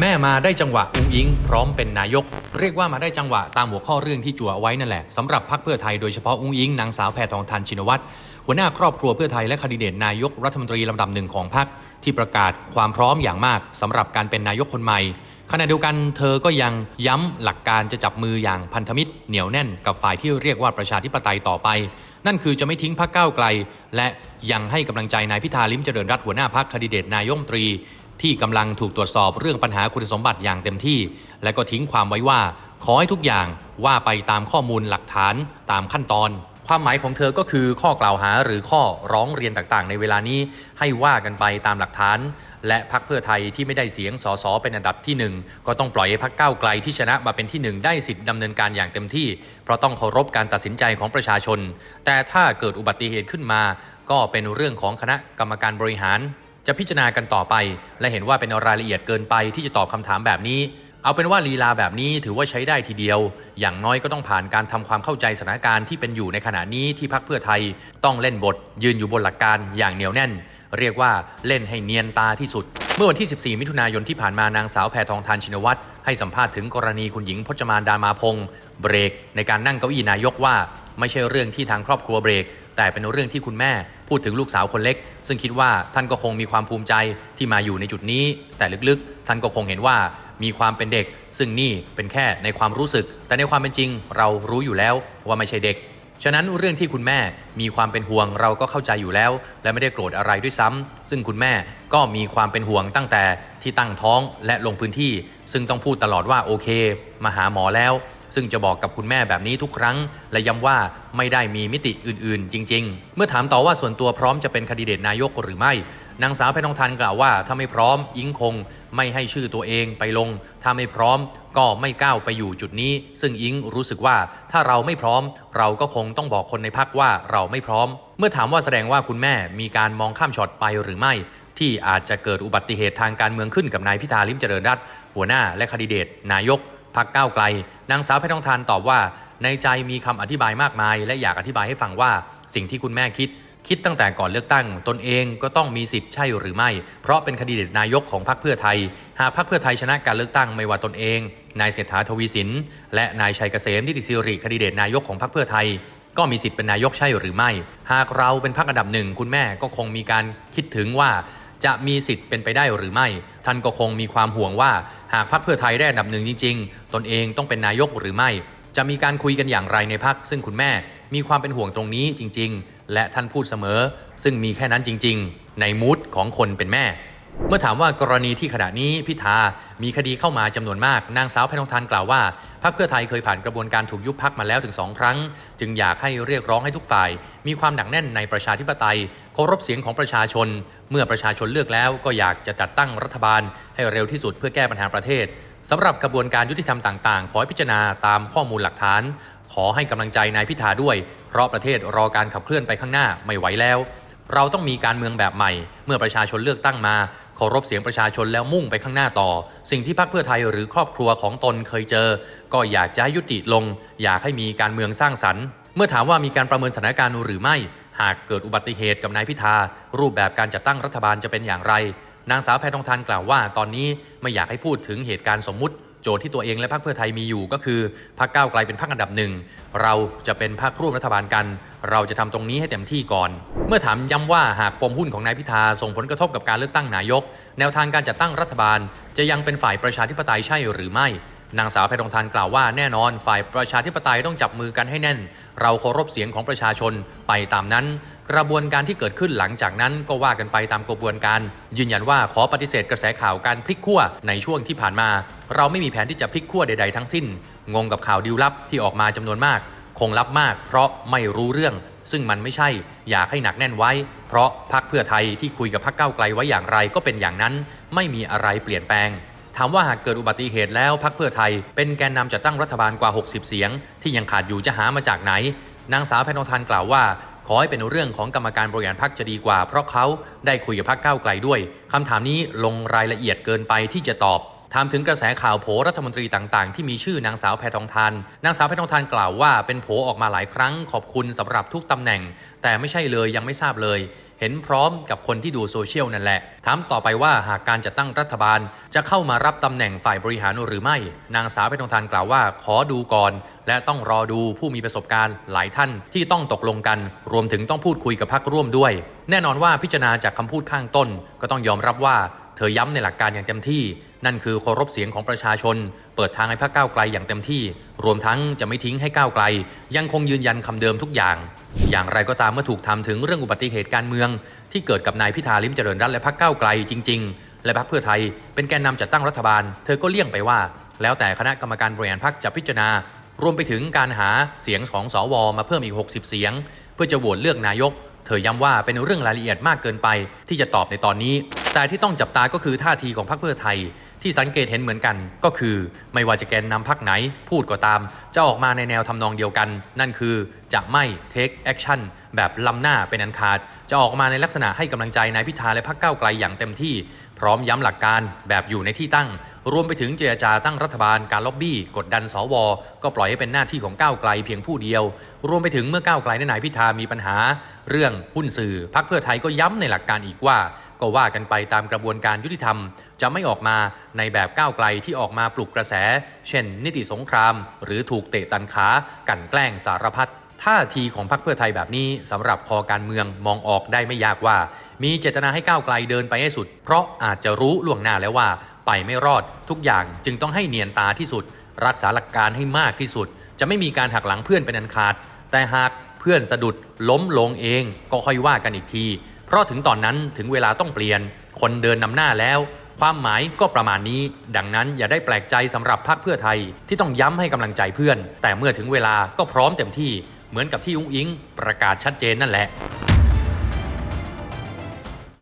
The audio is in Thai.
แม่มาได้จังหวะอุ้งอิง พร้อมเป็นนายก เรียกว่ามาได้จังหวะตามหัวข้อเรื่องที่จั่วเอาไว้นั่นแหละสำหรับพรรคเพื่อไทยโดยเฉพาะอุ้งอิงนางสาวแพทองทานชินวัตรหัวหน้าครอบครัวเพื่อไทยและคดิเดตนายกรัฐมนตรีลำดับหนึ่งของพรรคที่ประกาศความพร้อมอย่างมากสำหรับการเป็นนายกคนใหม่ขณะเดียวกันเธอก็ยังย้ำหลักการจะจับมืออย่างพันธมิตร เหนียวแน่นกับฝ่ายที่เรียกว่าประชาธิปไตยต่อไป นั่นคือจะไม่ทิ้งพรรคก้าวไกล และยังให้กำลังใจนายพิธาลิมเจริญรัตหัวหน้าพรรคคดิเดตนายกรัฐมนตรี ที่กำลังถูกตรวจสอบเรื่องปัญหาคุณสมบัติอย่างเต็มที่ และก็ทิ้งความไว้ว่า ขอให้ทุกอย่างว่าไปตามข้อมูลหลักฐานตามขั้นตอน ความหมายของเธอก็คือข้อกล่าวหาหรือข้อร้องเรียนต่างๆ ในเวลานี้ให้ว่ากันไปตามหลักฐาน และพักเพื่อไทยที่ไม่ได้เสียงสสเป็นอันดับที่หนึ่งก็ต้องปล่อยให้พักก้าวไกลที่ชนะมาเป็นที่หนึ่งได้สิทธิ์ดำเนินการอย่างเต็มที่ เพราะต้องเคารพการตัดสินใจของประชาชน แต่ถ้าเกิดอุบัติเหตุขึ้นมา ก็เป็นเรื่องของคณะกรรมการบริหาร จะพิจารณากันต่อไป และเห็นว่าเป็นรายละเอียดเกินไปที่จะตอบคำถามแบบนี้ เอาเป็นว่าลีลาแบบนี้ถือว่าใช้ได้ทีเดียว อย่างน้อยก็ต้องผ่านการทำความเข้าใจสถานการณ์ที่เป็นอยู่ในขณะนี้ที่พักเพื่อไทย ต้องเล่นบท ยืนอยู่บนหลักการอย่างเหนียวแน่น เรียกว่าเล่นให้เนียนตาที่สุด เมื่อวันที่ 14 มิถุนายนที่ผ่านมานางสาวแพทองทานชินวัตรให้สัมภาษณ์ถึงกรณีคุณหญิงพจมานดามาพงศ์เบรก ในการนั่งเก้าอี้นายกว่า ไม่ใช่เรื่องที่ทางครอบครัวเบรก แต่เป็นเรื่องที่คุณแม่พูดถึงลูกสาวคนเล็ก ซึ่งคิดว่าท่านก็คงมีความภูมิใจที่มาอยู่ในจุดนี้ แต่ลึกๆ ท่านก็คงเห็นว่ามีความเป็นเด็ก ซึ่งนี่เป็นแค่ในความรู้สึก แต่ในความเป็นจริง เรารู้อยู่แล้วว่าไม่ใช่เด็กฉะนั้นเรื่องที่คุณแม่มีความเป็นห่วงเราก็เข้าใจอยู่แล้ว และไม่ได้โกรธอะไรด้วยซ้ำซึ่งคุณแม่ก็มีความเป็นห่วงตั้งแต่ที่ตั้งท้องและลงพื้นที่ ซึ่งต้องพูดตลอดว่าโอเค มาหาหมอแล้ว ซึ่งจะบอกกับคุณแม่แบบนี้ทุกครั้ง และย้ำว่าไม่ได้มีมิติอื่นๆ จริง ๆ เมื่อถามต่อว่าส่วนตัวพร้อมจะเป็นคดิเดตนายกหรือไม่นางสาวแพทองทานกล่าวว่าถ้าไม่พร้อมอิงคง ไม่ให้ชื่อตัวเองไปลง ถ้าไม่พร้อมก็ไม่ก้าวไปอยู่จุดนี้ ซึ่งอิงรู้สึกว่าถ้าเราไม่พร้อม เราก็คงต้องบอกคนในพักว่าเราไม่พร้อม เมื่อถามว่าแสดงว่าคุณแม่มีการมองข้ามช็อตไปหรือไม่ ที่อาจจะเกิดอุบัติเหตุทางการเมืองขึ้นกับนายพิธาลิมเจริญรัตน์หัวหน้าและคดิเดตนายก พักก้าวไกล นางสาวแพทองทานตอบว่า ในใจมีคำอธิบายมากมาย และอยากอธิบายให้ฟังว่า สิ่งที่คุณแม่คิด คิดตั้งแต่ก่อนเลือกตั้ง ตนเองก็ต้องมีสิทธิ์ใช่หรือไม่ เพราะเป็นคดิเดตนายกของพรรคเพื่อไทย หากพรรคเพื่อไทยชนะการเลือกตั้งไม่ว่าตนเอง นายเศรษฐาทวีสิน และนายชัยเกษมนิติสิริคดิเดตนายกของพรรคเพื่อไทยก็มีสิทธิ์เป็นนายกใช่หรือไม่ หากเราเป็นพรรคอันดับหนึ่ง คุณแม่ก็คงมีการคิดถึงว่า จะมีสิทธิ์เป็นไปได้หรือไม่ ท่านก็คงมีความห่วงว่า หากพรรคเพื่อไทยได้อันดับหนึ่งจริง ๆ ตนเองต้องเป็นนายกหรือไม่ จะมีการคุยกันอย่างไรในพักซึ่งคุณแม่มีความเป็นห่วงตรงนี้จริง ๆ และท่านพูดเสมอ ซึ่งมีแค่นั้นจริง ๆ ในมูดของคนเป็นแม่ เมื่อถามว่ากรณีที่ขณะนี้พิธามีคดีเข้ามาจำนวนมาก นางสาวแพทองทานกล่าวว่าพรรคเพื่อไทยเคยผ่านกระบวนการถูกยุบพักมาแล้วถึงสองครั้ง จึงอยากให้เรียกร้องให้ทุกฝ่าย มีความหนักแน่นในประชาธิปไตยเคารพเสียงของประชาชน เมื่อประชาชนเลือกแล้ว ก็อยากจะจัดตั้งรัฐบาล ให้เร็วที่สุดเพื่อแก้ปัญหาประเทศสำหรับกระบวนการยุติธรรมต่างๆ ขอให้พิจารณาตามข้อมูลหลักฐาน ขอให้กำลังใจนายพิธาด้วย เพราะประเทศรอการขับเคลื่อนไปข้างหน้าไม่ไหวแล้ว เราต้องมีการเมืองแบบใหม่ เมื่อประชาชนเลือกตั้งมาเคารพเสียงประชาชนแล้วมุ่งไปข้างหน้าต่อ สิ่งที่พรรคเพื่อไทยหรือครอบครัวของตนเคยเจอ ก็อยากจะให้ยุติลง อยากให้มีการเมืองสร้างสรรค์เมื่อถามว่ามีการประเมินสถานการณ์หรือไม่ หากเกิดอุบัติเหตุกับนายพิธา รูปแบบการจัดตั้งรัฐบาลจะเป็นอย่างไร นางสาวแพทองทานกล่าวว่า ตอนนี้ไม่อยากให้พูดถึงเหตุการณ์สมมุติ โจทย์ที่ตัวเองและพรรคเพื่อไทยมีอยู่ก็คือพรรคก้าวไกลเป็นพรรคอันดับหนึ่งเราจะเป็นพรรคร่วมรัฐบาลกัน เราจะทำตรงนี้ให้เต็มที่ก่อน เมื่อถามย้ำว่าหากปมหุ้นของนายพิธาส่งผลกระทบกับการเลือกตั้งนายก แนวทางการจัดตั้งรัฐบาล จะยังเป็นฝ่ายประชาธิปไตยใช่หรือไม่ นางสาวแพทองทานกล่าวว่าแน่นอนฝ่ายประชาธิปไตยต้องจับมือกันให้แน่น เราเคารพเสียงของประชาชนไปตามนั้น กระบวนการที่เกิดขึ้นหลังจากนั้นก็ว่ากันไปตามกระบวนการ ยืนยันว่าขอปฏิเสธกระแสข่าวการพลิกขั้วในช่วงที่ผ่านมา เราไม่มีแผนที่จะพลิกขั้วใดๆทั้งสิ้น งงกับข่าวดิวลับที่ออกมาจำนวนมาก คงลับมาก เพราะไม่รู้เรื่อง ซึ่งมันไม่ใช่ อยากให้หนักแน่นไว้ เพราะพักเพื่อไทยที่คุยกับพักเก้าไกลไว้อย่างไรก็เป็นอย่างนั้น ไม่มีอะไรเปลี่ยนแปลง ถามว่าหากเกิดอุบัติเหตุแล้วพักเพื่อไทย เป็นแกนนำจัดตั้งรัฐบาลกว่า 60 เสียง ที่ยังขาดอยู่จะหามาจากไหน นางสาวแพนทองทานกล่าวว่าขอให้เป็นเรื่องของกรรมการบริหารพักจะดีกว่า เพราะเขาได้คุยกับพักก้าไกลด้วยคำถามนี้ลงรายละเอียดเกินไปที่จะตอบ ถามถึงกระแสข่าวโผรัฐมนตรีต่างๆ ที่มีชื่อนางสาวแพทองทาน นางสาวแพทองทานกล่าวว่าเป็นโผออกมาหลายครั้งขอบคุณสำหรับทุกตำแหน่ง แต่ไม่ใช่เลยยังไม่ทราบเลย เห็นพร้อมกับคนที่ดูโซเชียลนั่นแหละ ถามต่อไปว่าหากการจัดตั้งรัฐบาลจะเข้ามารับตำแหน่งฝ่ายบริหารหรือไม่ นางสาวเพทองทานกล่าวว่าขอดูก่อน และต้องรอดูผู้มีประสบการณ์หลายท่านที่ต้องตกลงกัน รวมถึงต้องพูดคุยกับพรรคร่วมด้วย แน่นอนว่าพิจารณาจากคำพูดข้างต้น ก็ต้องยอมรับว่า เธอย้ำในหลักการอย่างเต็มที่ นั่นคือเคารพเสียงของประชาชน เปิดทางให้พรรคก้าวไกลอย่างเต็มที่ รวมทั้งจะไม่ทิ้งให้ก้าวไกล ยังคงยืนยันคำเดิมทุกอย่าง อย่างไรก็ตามเมื่อถูกถามถึงเรื่องอุบัติเหตุการเมือง ที่เกิดกับนายพิธาลิมเจริญรัตน์และพรรคก้าวไกลจริง ๆ และพรรคเพื่อไทย เป็นแกนนำจัดตั้งรัฐบาล เธอก็เลี่ยงไปว่า แล้วแต่คณะกรรมการบริหารพรรคจะพิจารณารวมไปถึงการหาเสียงของสวมาเพิ่มอีก 60 เสียง เพื่อจะโหวตเลือกนายก เธอย้ำว่าเป็นเรื่องรายละเอียดมากเกินไปที่จะตอบในตอนนี้ แต่ที่ต้องจับตาก็คือท่าทีของพรรคเพื่อไทย ที่สังเกตเห็นเหมือนกันก็คือไม่ว่าจะแกนนำพรรคไหนพูดก็ตาม จะออกมาในแนวทำนองเดียวกัน นั่นคือจะไม่ take action แบบล้ำหน้าเป็นอันขาด จะออกมาในลักษณะให้กำลังใจนายพิธาและพรรคก้าวไกลอย่างเต็มที่ พร้อมย้ำหลักการแบบอยู่ในที่ตั้ง รวมไปถึงเจรจาตั้งรัฐบาลการล็อบบี้ กดดันสวก็ปล่อยให้เป็นหน้าที่ของก้าวไกลเพียงผู้เดียว รวมไปถึงเมื่อก้าวไกลและนายพิธามีปัญหา เรื่องหุ้นสื่อพักเพื่อไทยก็ย้ำในหลักการอีกว่า ก็ว่ากันไปตามกระบวนการยุติธรรม จะไม่ออกมาในแบบก้าวไกลที่ออกมาปลุกกระแส เช่น นิติสงคราม หรือถูกเตะตันขา กันแกล้งสารพัดท่าทีของพรรคเพื่อไทยแบบนี้สำหรับคอการเมืองมองออกได้ไม่ยากว่า มีเจตนาให้ก้าวไกลเดินไปให้สุด เพราะอาจจะรู้ล่วงหน้าแล้วว่า ไปไม่รอดทุกอย่างจึงต้องให้เนียนตาที่สุด รักษาหลักการให้มากที่สุด จะไม่มีการหักหลังเพื่อนเป็นอันขาด แต่หากเพื่อนสะดุดล้มลงเอง ก็ค่อยว่ากันอีกที เพราะถึงตอนนั้นถึงเวลาต้องเปลี่ยน คนเดินนำหน้าแล้ว ความหมายก็ประมาณนี้ ดังนั้นอย่าได้แปลกใจสำหรับพรรคเพื่อไทยที่ต้องย้ำให้กำลังใจเพื่อน แต่เมื่อถึงเวลาก็พร้อมเต็มที่เหมือนกับที่อุ้งอิงประกาศชัดเจนนั่นแหละ